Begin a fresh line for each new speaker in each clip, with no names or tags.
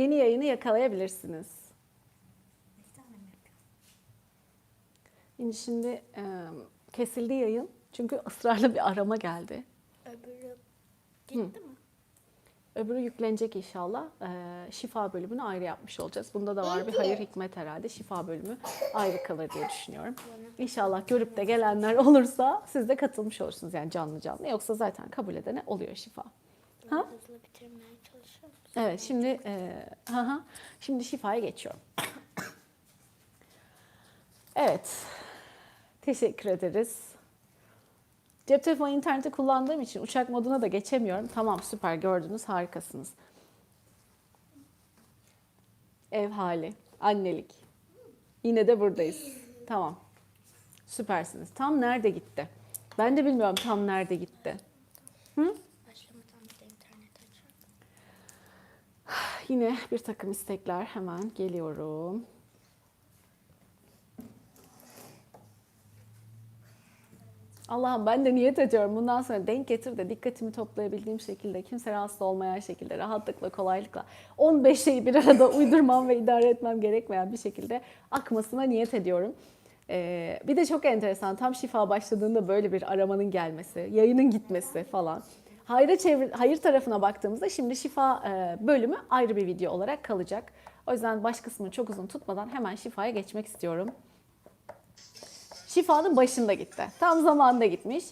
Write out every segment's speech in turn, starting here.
yeni yayını yakalayabilirsiniz. Şimdi, şimdi e, kesildi yayın. Çünkü ısrarla bir arama geldi.
Öbürü gitti mi?
Öbürü yüklenecek inşallah. Ee, şifa bölümünü ayrı yapmış olacağız. Bunda da var bir hayır hikmet herhalde. Şifa bölümü ayrı kalır diye düşünüyorum. İnşallah görüp de gelenler olursa siz de katılmış olursunuz yani canlı canlı. Yoksa zaten kabul edene oluyor şifa. Ha?
Hızlı bitirmeye.
Evet şimdi e, hı hı. şimdi şifaya geçiyorum. Evet. Teşekkür ederiz. Cep telefonu interneti kullandığım için uçak moduna da geçemiyorum. Tamam süper gördünüz harikasınız. Ev hali, annelik. Yine de buradayız. Tamam. Süpersiniz. Tam nerede gitti? Ben de bilmiyorum tam nerede gitti.
Başlamadan bir de internet açıyorum.
Yine bir takım istekler hemen geliyorum. Allah'ım ben de niyet ediyorum. Bundan sonra denk getir de dikkatimi toplayabildiğim şekilde, kimse rahatsız olmayan şekilde, rahatlıkla, kolaylıkla 15 şeyi bir arada uydurmam ve idare etmem gerekmeyen bir şekilde akmasına niyet ediyorum. Ee, bir de çok enteresan tam şifa başladığında böyle bir aramanın gelmesi, yayının gitmesi falan. Hayra çevir, hayır tarafına baktığımızda şimdi şifa e, bölümü ayrı bir video olarak kalacak. O yüzden baş kısmını çok uzun tutmadan hemen şifaya geçmek istiyorum. Şifanın başında gitti. Tam zamanında gitmiş.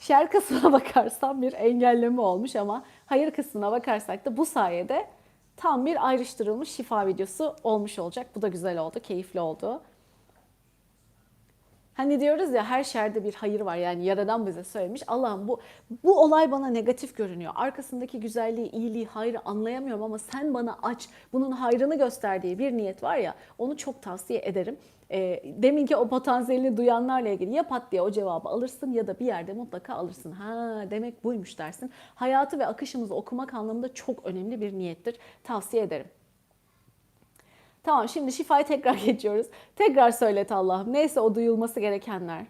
Şer kısmına bakarsam bir engelleme olmuş ama hayır kısmına bakarsak da bu sayede tam bir ayrıştırılmış şifa videosu olmuş olacak. Bu da güzel oldu, keyifli oldu. Hani diyoruz ya her şerde bir hayır var yani yaradan bize söylemiş. Allah'ım bu bu olay bana negatif görünüyor. Arkasındaki güzelliği, iyiliği, hayrı anlayamıyorum ama sen bana aç. Bunun hayrını göster diye bir niyet var ya onu çok tavsiye ederim. E, deminki o potansiyelini duyanlarla ilgili ya pat diye o cevabı alırsın ya da bir yerde mutlaka alırsın. Ha demek buymuş dersin. Hayatı ve akışımızı okumak anlamında çok önemli bir niyettir. Tavsiye ederim. Tamam şimdi şifayı tekrar geçiyoruz. Tekrar söylet Allah'ım. Neyse o duyulması gerekenler.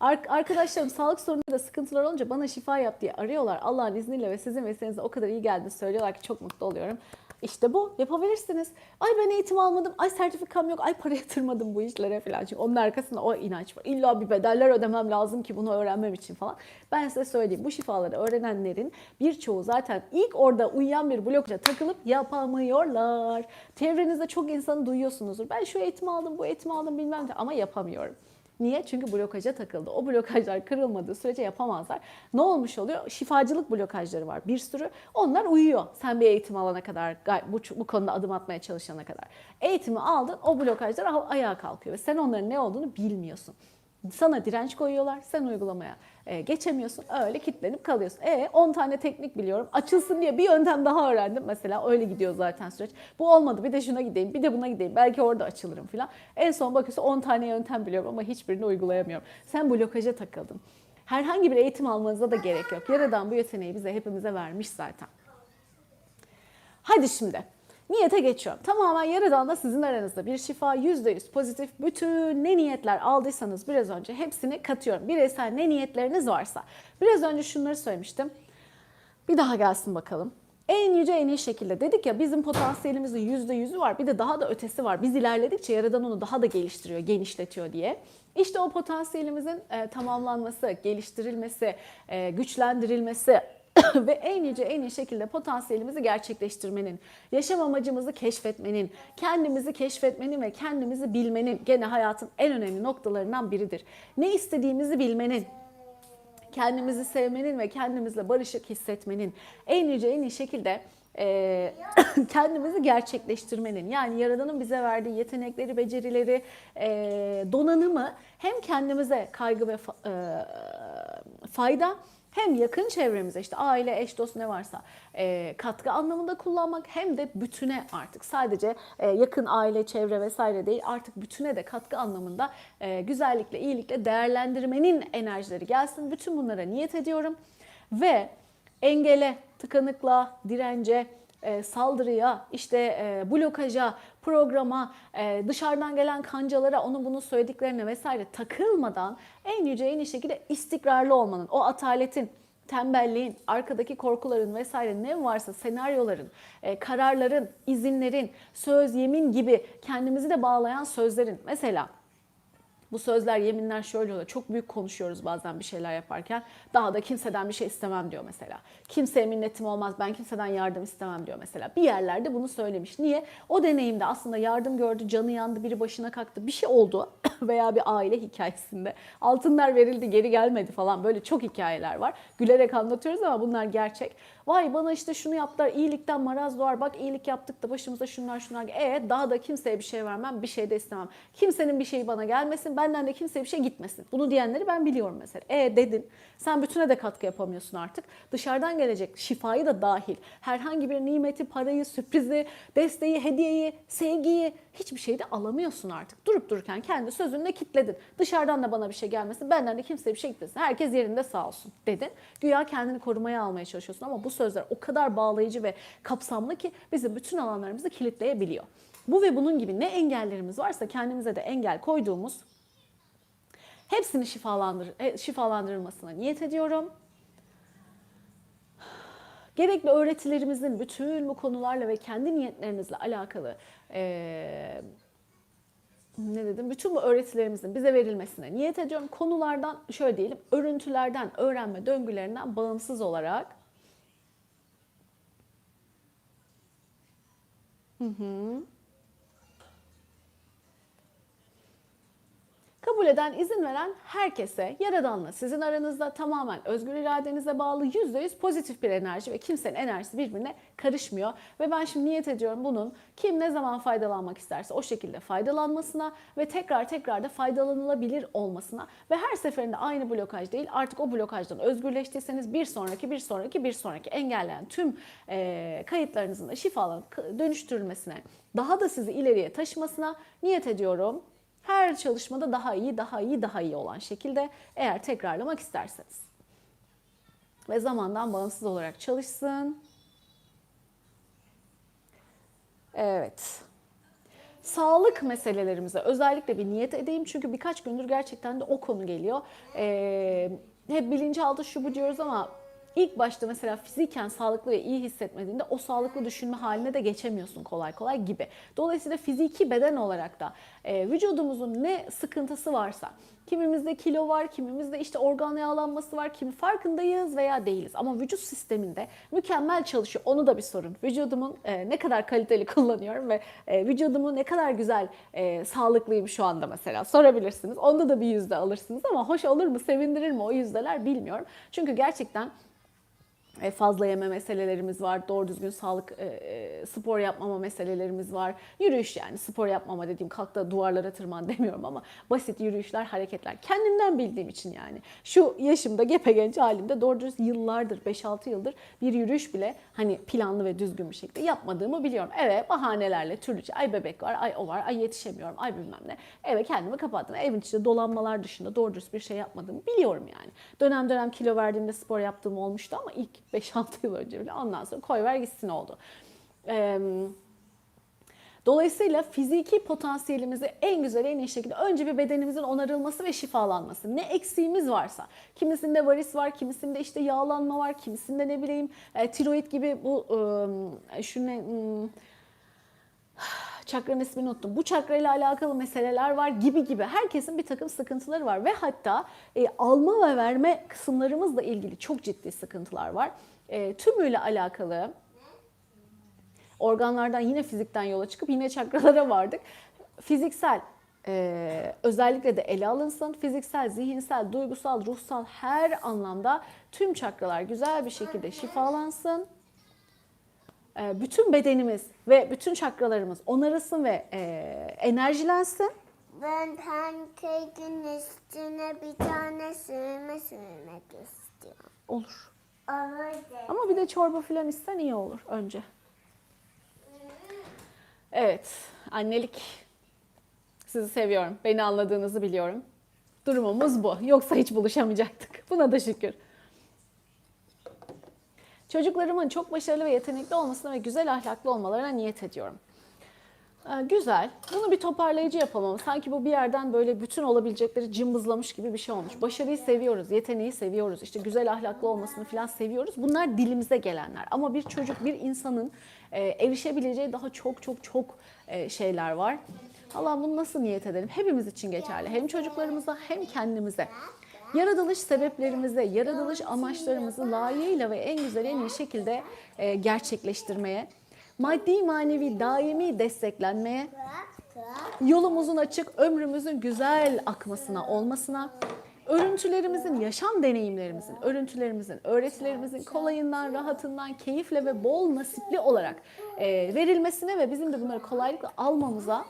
Ar- arkadaşlarım sağlık sorunları da sıkıntılar olunca bana şifa yap diye arıyorlar. Allah'ın izniyle ve sizin vesilenize o kadar iyi geldiğini söylüyorlar ki çok mutlu oluyorum. İşte bu yapabilirsiniz. Ay ben eğitim almadım, ay sertifikam yok, ay para yatırmadım bu işlere falan. Çünkü onun arkasında o inanç var. İlla bir bedeller ödemem lazım ki bunu öğrenmem için falan. Ben size söyleyeyim bu şifaları öğrenenlerin birçoğu zaten ilk orada uyuyan bir blokaja takılıp yapamıyorlar. Çevrenizde çok insanı duyuyorsunuzdur. Ben şu eğitimi aldım, bu eğitimi aldım bilmem ne ama yapamıyorum. Niye? Çünkü blokaja takıldı. O blokajlar kırılmadığı sürece yapamazlar. Ne olmuş oluyor? Şifacılık blokajları var bir sürü. Onlar uyuyor. Sen bir eğitim alana kadar, bu, bu konuda adım atmaya çalışana kadar. Eğitimi aldın, o blokajlar ayağa kalkıyor. Ve sen onların ne olduğunu bilmiyorsun. Sana direnç koyuyorlar, sen uygulamaya e, geçemiyorsun. Öyle kilitlenip kalıyorsun. E 10 tane teknik biliyorum. Açılsın diye bir yöntem daha öğrendim. Mesela öyle gidiyor zaten süreç. Bu olmadı bir de şuna gideyim, bir de buna gideyim. Belki orada açılırım falan. En son bakıyorsun 10 tane yöntem biliyorum ama hiçbirini uygulayamıyorum. Sen blokaja takıldın. Herhangi bir eğitim almanıza da gerek yok. Yaradan bu yeteneği bize hepimize vermiş zaten. Hadi şimdi. Niyete geçiyorum. Tamamen yaradan da sizin aranızda bir şifa %100 pozitif. Bütün ne niyetler aldıysanız biraz önce hepsini katıyorum. Bireysel ne niyetleriniz varsa. Biraz önce şunları söylemiştim. Bir daha gelsin bakalım. En yüce en iyi şekilde dedik ya bizim potansiyelimizin yüzde yüzü var bir de daha da ötesi var. Biz ilerledikçe yaradan onu daha da geliştiriyor, genişletiyor diye. İşte o potansiyelimizin e, tamamlanması, geliştirilmesi, e, güçlendirilmesi ve en yüce en iyi şekilde potansiyelimizi gerçekleştirmenin, yaşam amacımızı keşfetmenin, kendimizi keşfetmenin ve kendimizi bilmenin gene hayatın en önemli noktalarından biridir. Ne istediğimizi bilmenin, kendimizi sevmenin ve kendimizle barışık hissetmenin en yüce en iyi şekilde e, kendimizi gerçekleştirmenin yani Yaradan'ın bize verdiği yetenekleri, becerileri, e, donanımı hem kendimize kaygı ve fa- e, fayda hem yakın çevremize işte aile, eş, dost ne varsa e, katkı anlamında kullanmak hem de bütüne artık sadece e, yakın aile, çevre vesaire değil artık bütüne de katkı anlamında e, güzellikle, iyilikle değerlendirmenin enerjileri gelsin. Bütün bunlara niyet ediyorum ve engele, tıkanıkla, dirence, e, saldırıya, işte e, blokaja, programa, e, dışarıdan gelen kancalara, onun bunu söylediklerine vesaire takılmadan en yüce en iyi şekilde istikrarlı olmanın, o ataletin, tembelliğin, arkadaki korkuların vesaire ne varsa senaryoların, e, kararların, izinlerin, söz, yemin gibi kendimizi de bağlayan sözlerin. Mesela bu sözler, yeminler şöyle oluyor. Çok büyük konuşuyoruz bazen bir şeyler yaparken. Daha da kimseden bir şey istemem diyor mesela. Kimseye minnetim olmaz, ben kimseden yardım istemem diyor mesela. Bir yerlerde bunu söylemiş. Niye? O deneyimde aslında yardım gördü, canı yandı, biri başına kalktı, bir şey oldu veya bir aile hikayesinde. Altınlar verildi, geri gelmedi falan. Böyle çok hikayeler var. Gülerek anlatıyoruz ama bunlar gerçek. Vay bana işte şunu yaptılar, iyilikten maraz doğar. Bak iyilik yaptık da başımıza şunlar şunlar. E daha da kimseye bir şey vermem, bir şey de istemem. Kimsenin bir şeyi bana gelmesin, benden de kimseye bir şey gitmesin. Bunu diyenleri ben biliyorum mesela. E dedin. Sen bütüne de katkı yapamıyorsun artık. Dışarıdan gelecek şifayı da dahil. Herhangi bir nimeti, parayı, sürprizi, desteği, hediyeyi, sevgiyi hiçbir şey de alamıyorsun artık. Durup dururken kendi sözünle kitledin. Dışarıdan da bana bir şey gelmesin, benden de kimseye bir şey gitmesin. Herkes yerinde sağ olsun dedin. Güya kendini korumaya almaya çalışıyorsun ama bu sözler o kadar bağlayıcı ve kapsamlı ki bizim bütün alanlarımızı kilitleyebiliyor. Bu ve bunun gibi ne engellerimiz varsa kendimize de engel koyduğumuz hepsini şifalandır, e, şifalandırılmasına niyet ediyorum. Gerekli öğretilerimizin bütün bu konularla ve kendi niyetlerinizle alakalı eee, ne dedim? Bütün bu öğretilerimizin bize verilmesine niyet ediyorum. Konulardan şöyle diyelim, örüntülerden, öğrenme döngülerinden bağımsız olarak Kabul eden, izin veren herkese, Yaradan'la sizin aranızda tamamen özgür iradenize bağlı %100 pozitif bir enerji ve kimsenin enerjisi birbirine karışmıyor. Ve ben şimdi niyet ediyorum bunun kim ne zaman faydalanmak isterse o şekilde faydalanmasına ve tekrar tekrar da faydalanılabilir olmasına ve her seferinde aynı blokaj değil artık o blokajdan özgürleştiyseniz bir sonraki bir sonraki bir sonraki engelleyen tüm eee, kayıtlarınızın da şifalanıp dönüştürülmesine daha da sizi ileriye taşımasına niyet ediyorum. Her çalışmada daha iyi, daha iyi, daha iyi olan şekilde eğer tekrarlamak isterseniz. Ve zamandan bağımsız olarak çalışsın. Evet. Sağlık meselelerimize özellikle bir niyet edeyim çünkü birkaç gündür gerçekten de o konu geliyor. Ee, hep bilinçaltı şu bu diyoruz ama ilk başta mesela fiziken sağlıklı ve iyi hissetmediğinde o sağlıklı düşünme haline de geçemiyorsun kolay kolay gibi. Dolayısıyla fiziki beden olarak da e, vücudumuzun ne sıkıntısı varsa Kimimizde kilo var, kimimizde işte organ yağlanması var, kimi farkındayız veya değiliz. Ama vücut sisteminde mükemmel çalışıyor. Onu da bir sorun. Vücudumun e, ne kadar kaliteli kullanıyorum ve e, vücudumu ne kadar güzel, e, sağlıklıyım şu anda mesela sorabilirsiniz. Onda da bir yüzde alırsınız ama hoş olur mu, sevindirir mi o yüzdeler bilmiyorum. Çünkü gerçekten fazla yeme meselelerimiz var. Doğru düzgün sağlık, e, e, spor yapmama meselelerimiz var. Yürüyüş yani spor yapmama dediğim kalk da duvarlara tırman demiyorum ama basit yürüyüşler, hareketler. Kendimden bildiğim için yani. Şu yaşımda gepegenç halimde doğru düz yıllardır, 5-6 yıldır bir yürüyüş bile hani planlı ve düzgün bir şekilde yapmadığımı biliyorum. Evet bahanelerle türlüce ay bebek var, ay o var, ay yetişemiyorum, ay bilmem ne. Eve kendimi kapattım. Evin içinde dolanmalar dışında doğru düz bir şey yapmadığımı biliyorum yani. Dönem dönem kilo verdiğimde spor yaptığım olmuştu ama ilk 5-6 yıl önce bile ondan sonra koy ver gitsin oldu. Dolayısıyla fiziki potansiyelimizi en güzel, en iyi şekilde önce bir bedenimizin onarılması ve şifalanması. Ne eksiğimiz varsa. Kimisinde varis var, kimisinde işte yağlanma var, kimisinde ne bileyim e, tiroid gibi bu e, şu ne... hmm, çakranın ismini unuttum. Bu çakra ile alakalı meseleler var gibi gibi. Herkesin bir takım sıkıntıları var ve hatta e, alma ve verme kısımlarımızla ilgili çok ciddi sıkıntılar var. E, tümüyle alakalı organlardan yine fizikten yola çıkıp yine çakralara vardık. Fiziksel e, özellikle de ele alınsın. Fiziksel, zihinsel, duygusal, ruhsal her anlamda tüm çakralar güzel bir şekilde şifalansın. E, bütün bedenimiz ve bütün çakralarımız onarılsın ve e, enerjilensin.
Ben pankekin üstüne bir tane sürme sürmek istiyorum.
Olur.
Olur
Ama bir de çorba falan isten iyi olur önce. Evet, annelik. Sizi seviyorum. Beni anladığınızı biliyorum. Durumumuz bu. Yoksa hiç buluşamayacaktık. Buna da şükür. Çocuklarımın çok başarılı ve yetenekli olmasına ve güzel ahlaklı olmalarına niyet ediyorum. Ee, güzel. Bunu bir toparlayıcı yapalım. Sanki bu bir yerden böyle bütün olabilecekleri cımbızlamış gibi bir şey olmuş. Başarıyı seviyoruz, yeteneği seviyoruz, işte güzel ahlaklı olmasını falan seviyoruz. Bunlar dilimize gelenler. Ama bir çocuk, bir insanın e, erişebileceği daha çok çok çok e, şeyler var. Allah bunu nasıl niyet edelim? Hepimiz için geçerli. Hem çocuklarımıza hem kendimize. Yaratılış sebeplerimize, yaratılış amaçlarımızı layığıyla ve en güzel, en iyi şekilde e, gerçekleştirmeye, maddi manevi daimi desteklenmeye, yolumuzun açık, ömrümüzün güzel akmasına, olmasına, örüntülerimizin, yaşam deneyimlerimizin, örüntülerimizin, öğretilerimizin kolayından, rahatından, keyifle ve bol nasipli olarak e, verilmesine ve bizim de bunları kolaylıkla almamıza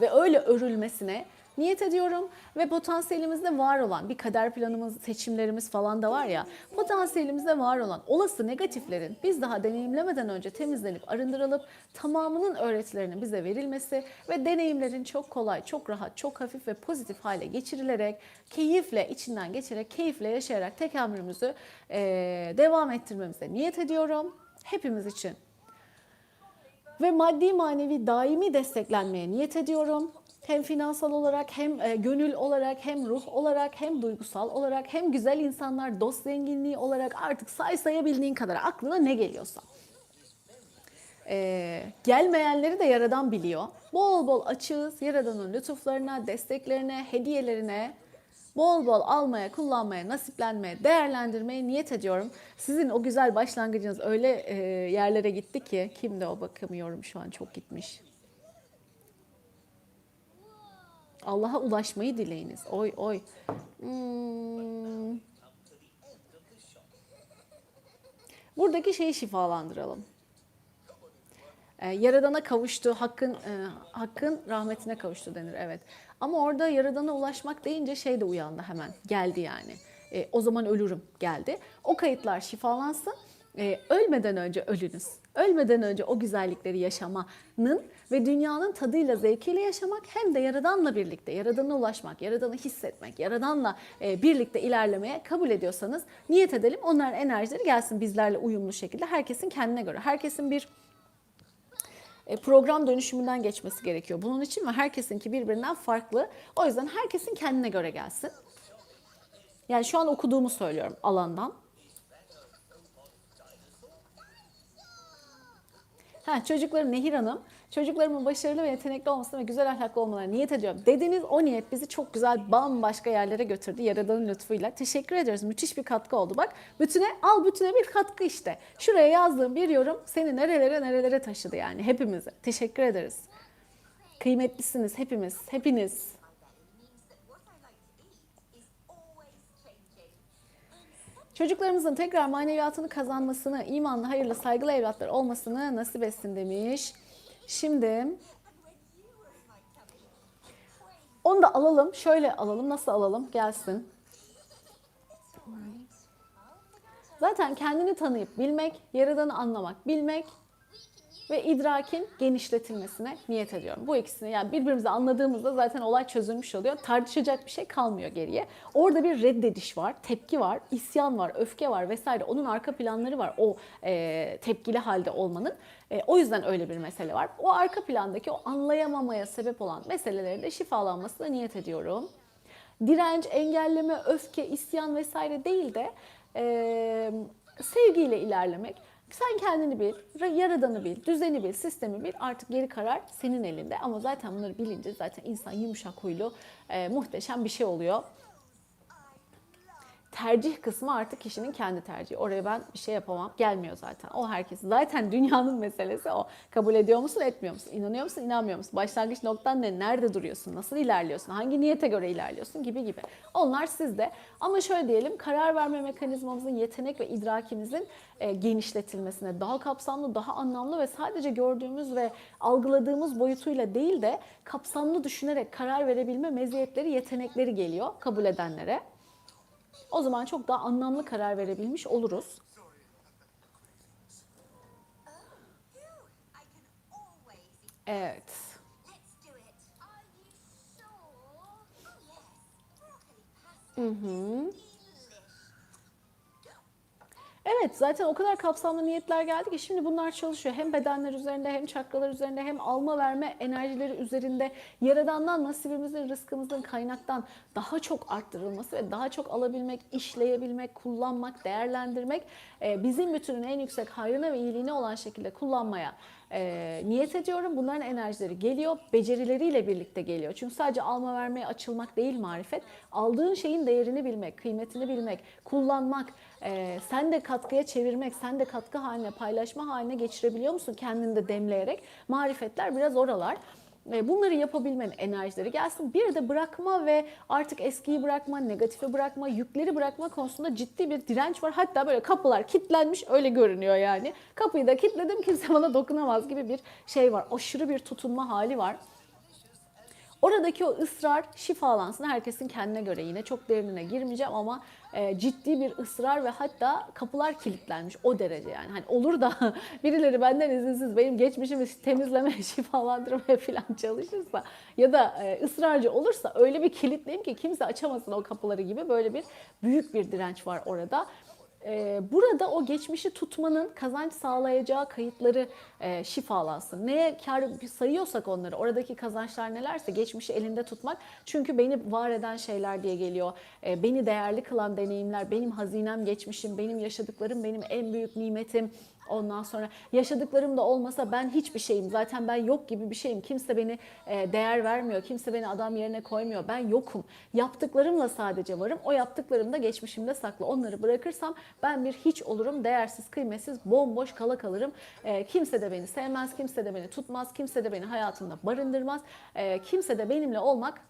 ve öyle örülmesine niyet ediyorum ve potansiyelimizde var olan bir kader planımız, seçimlerimiz falan da var ya potansiyelimizde var olan olası negatiflerin biz daha deneyimlemeden önce temizlenip arındırılıp tamamının öğretilerinin bize verilmesi ve deneyimlerin çok kolay, çok rahat, çok hafif ve pozitif hale geçirilerek keyifle içinden geçerek, keyifle yaşayarak tekamülümüzü eee, devam ettirmemize niyet ediyorum. Hepimiz için ve maddi manevi daimi desteklenmeye niyet ediyorum. Hem finansal olarak hem e, gönül olarak hem ruh olarak hem duygusal olarak hem güzel insanlar dost zenginliği olarak artık say sayabildiğin kadar aklına ne geliyorsa. E, gelmeyenleri de Yaradan biliyor. Bol bol açığız Yaradan'ın lütuflarına, desteklerine, hediyelerine bol bol almaya, kullanmaya, nasiplenmeye, değerlendirmeye niyet ediyorum. Sizin o güzel başlangıcınız öyle e, yerlere gitti ki kimde o bakamıyorum şu an çok gitmiş. Allah'a ulaşmayı dileyiniz. Oy oy. Hmm. Buradaki şeyi şifalandıralım. E, Yaradan'a kavuştu, hakkın e, hakkın rahmetine kavuştu denir evet. Ama orada Yaradan'a ulaşmak deyince şey de uyandı hemen, geldi yani. E, o zaman ölürüm geldi. O kayıtlar şifalansın. E, ölmeden önce ölünüz. Ölmeden önce o güzellikleri yaşamanın ve dünyanın tadıyla, zevkiyle yaşamak hem de Yaradan'la birlikte, Yaradan'a ulaşmak, Yaradan'ı hissetmek, Yaradan'la e, birlikte ilerlemeye kabul ediyorsanız niyet edelim. Onların enerjileri gelsin bizlerle uyumlu şekilde. Herkesin kendine göre. Herkesin bir e, program dönüşümünden geçmesi gerekiyor bunun için ve herkesinki birbirinden farklı. O yüzden herkesin kendine göre gelsin. Yani şu an okuduğumu söylüyorum alandan. Ha, çocuklarım Nehir Hanım, çocuklarımın başarılı ve yetenekli olmasına ve güzel ahlaklı olmalarına niyet ediyorum. Dediniz o niyet bizi çok güzel bambaşka yerlere götürdü Yaradan'ın lütfuyla. Teşekkür ediyoruz. Müthiş bir katkı oldu. Bak bütüne al bütüne bir katkı işte. Şuraya yazdığım bir yorum seni nerelere nerelere taşıdı yani hepimizi. Teşekkür ederiz. Kıymetlisiniz hepimiz, hepiniz. Çocuklarımızın tekrar maneviyatını kazanmasını, imanlı, hayırlı, saygılı evlatlar olmasını nasip etsin demiş. Şimdi onu da alalım. Şöyle alalım. Nasıl alalım? Gelsin. Zaten kendini tanıyıp bilmek, yaradanı anlamak, bilmek ve idrakin genişletilmesine niyet ediyorum. Bu ikisini yani birbirimizi anladığımızda zaten olay çözülmüş oluyor. Tartışacak bir şey kalmıyor geriye. Orada bir reddediş var, tepki var, isyan var, öfke var vesaire. Onun arka planları var o e, tepkili halde olmanın. E, o yüzden öyle bir mesele var. O arka plandaki o anlayamamaya sebep olan meselelerin de şifalanmasına niyet ediyorum. Direnç, engelleme, öfke, isyan vesaire değil de e, sevgiyle ilerlemek. Sen kendini bil, yaradanı bil, düzeni bil, sistemi bil. Artık geri karar senin elinde. Ama zaten bunları bilince zaten insan yumuşak huylu, e, muhteşem bir şey oluyor. Tercih kısmı artık kişinin kendi tercihi. Oraya ben bir şey yapamam. Gelmiyor zaten. O herkes. Zaten dünyanın meselesi o. Kabul ediyor musun, etmiyor musun? İnanıyor musun, inanmıyor musun? Başlangıç noktan ne? Nerede duruyorsun? Nasıl ilerliyorsun? Hangi niyete göre ilerliyorsun? Gibi gibi. Onlar sizde. Ama şöyle diyelim, karar verme mekanizmamızın, yetenek ve idrakimizin e, genişletilmesine, daha kapsamlı, daha anlamlı ve sadece gördüğümüz ve algıladığımız boyutuyla değil de kapsamlı düşünerek karar verebilme meziyetleri, yetenekleri geliyor kabul edenlere. O zaman çok daha anlamlı karar verebilmiş oluruz. Evet. Evet zaten o kadar kapsamlı niyetler geldi ki şimdi bunlar çalışıyor. Hem bedenler üzerinde hem çakralar üzerinde hem alma verme enerjileri üzerinde yaradandan nasibimizin, rızkımızın kaynaktan daha çok arttırılması ve daha çok alabilmek, işleyebilmek, kullanmak, değerlendirmek e, bizim bütünün en yüksek hayrına ve iyiliğine olan şekilde kullanmaya e, niyet ediyorum. Bunların enerjileri geliyor, becerileriyle birlikte geliyor. Çünkü sadece alma vermeye açılmak değil marifet. Aldığın şeyin değerini bilmek, kıymetini bilmek, kullanmak, e, sen de katkıya çevirmek, sen de katkı haline, paylaşma haline geçirebiliyor musun kendini de demleyerek? Marifetler biraz oralar. E, Bunları yapabilmenin enerjileri gelsin. Bir de bırakma ve artık eskiyi bırakma, negatifi bırakma, yükleri bırakma konusunda ciddi bir direnç var. Hatta böyle kapılar kilitlenmiş öyle görünüyor yani. Kapıyı da kilitledim kimse bana dokunamaz gibi bir şey var. Aşırı bir tutunma hali var. Oradaki o ısrar şifalansın. Herkesin kendine göre yine çok derinine girmeyeceğim ama e, ciddi bir ısrar ve hatta kapılar kilitlenmiş o derece yani. Hani olur da birileri benden izinsiz benim geçmişimi temizlemeye, şifalandırmaya falan çalışırsa ya da e, ısrarcı olursa öyle bir kilitleyeyim ki kimse açamasın o kapıları gibi böyle bir büyük bir direnç var orada. Ee, burada o geçmişi tutmanın kazanç sağlayacağı kayıtları e, şifalansın. Neye kar sayıyorsak onları, oradaki kazançlar nelerse geçmişi elinde tutmak. Çünkü beni var eden şeyler diye geliyor. Ee, beni değerli kılan deneyimler, benim hazinem geçmişim, benim yaşadıklarım benim en büyük nimetim. Ondan sonra yaşadıklarım da olmasa ben hiçbir şeyim. Zaten ben yok gibi bir şeyim. Kimse beni e, değer vermiyor. Kimse beni adam yerine koymuyor. Ben yokum. Yaptıklarımla sadece varım. O yaptıklarım da geçmişimde saklı. Onları bırakırsam ben bir hiç olurum. Değersiz, kıymetsiz, bomboş kala kalırım. E, kimse de beni sevmez. Kimse de beni tutmaz. Kimse de beni hayatında barındırmaz. E, kimse de benimle olmak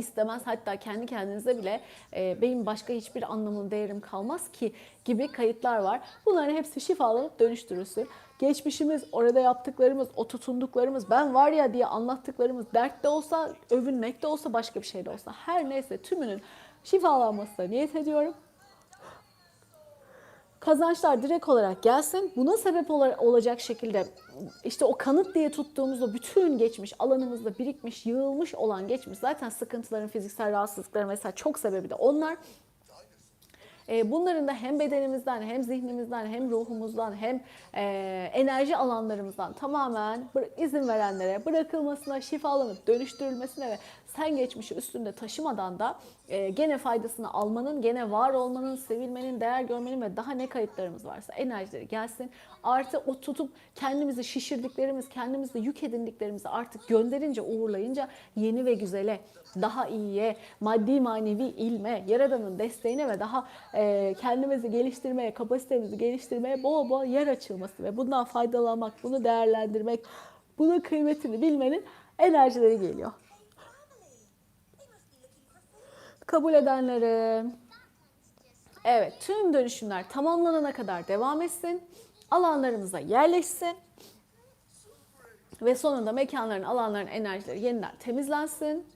istemez. Hatta kendi kendinize bile e, benim başka hiçbir anlamım, değerim kalmaz ki gibi kayıtlar var. Bunların hepsi şifalanıp dönüştürülsün. Geçmişimiz, orada yaptıklarımız, o tutunduklarımız, ben var ya diye anlattıklarımız, dert de olsa, övünmek de olsa, başka bir şey de olsa her neyse tümünün şifalanmasına niyet ediyorum kazançlar direkt olarak gelsin. Buna sebep ola- olacak şekilde işte o kanıt diye tuttuğumuz o bütün geçmiş alanımızda birikmiş, yığılmış olan geçmiş zaten sıkıntıların, fiziksel rahatsızlıkların mesela çok sebebi de onlar. E, Bunların da hem bedenimizden hem zihnimizden hem ruhumuzdan hem e, enerji alanlarımızdan tamamen izin verenlere bırakılmasına, şifalanıp dönüştürülmesine ve sen geçmişi üstünde taşımadan da e, gene faydasını almanın, gene var olmanın, sevilmenin, değer görmenin ve daha ne kayıtlarımız varsa enerjileri gelsin. Artı o tutup kendimizi şişirdiklerimiz, kendimizi yük edindiklerimizi artık gönderince, uğurlayınca yeni ve güzele, daha iyiye, maddi manevi ilme, yaradanın desteğine ve daha e, kendimizi geliştirmeye, kapasitemizi geliştirmeye bol bol yer açılması ve bundan faydalanmak, bunu değerlendirmek, bunun kıymetini bilmenin enerjileri geliyor. Kabul edenlere evet tüm dönüşümler tamamlanana kadar devam etsin. Alanlarımıza yerleşsin. Ve sonunda mekanların, alanların enerjileri yeniden temizlensin.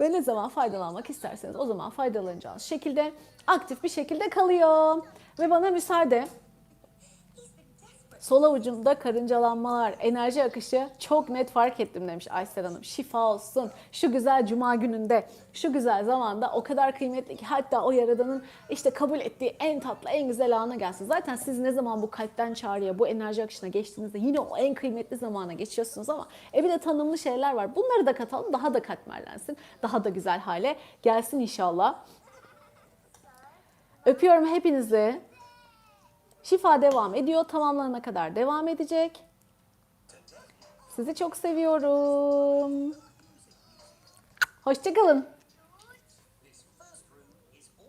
Ve ne zaman faydalanmak isterseniz o zaman faydalanacağınız şekilde aktif bir şekilde kalıyor. Ve bana müsaade. Sol avucumda karıncalanmalar, enerji akışı çok net fark ettim demiş Aysel Hanım. Şifa olsun. Şu güzel cuma gününde, şu güzel zamanda o kadar kıymetli ki hatta o yaradanın işte kabul ettiği en tatlı, en güzel ana gelsin. Zaten siz ne zaman bu kalpten çağrıya, bu enerji akışına geçtiğinizde yine o en kıymetli zamana geçiyorsunuz ama e bir de tanımlı şeyler var. Bunları da katalım, daha da katmerlensin. Daha da güzel hale gelsin inşallah. Öpüyorum hepinizi. Şifa devam ediyor. Tamamlanana kadar devam edecek. Sizi çok seviyorum. Hoşçakalın.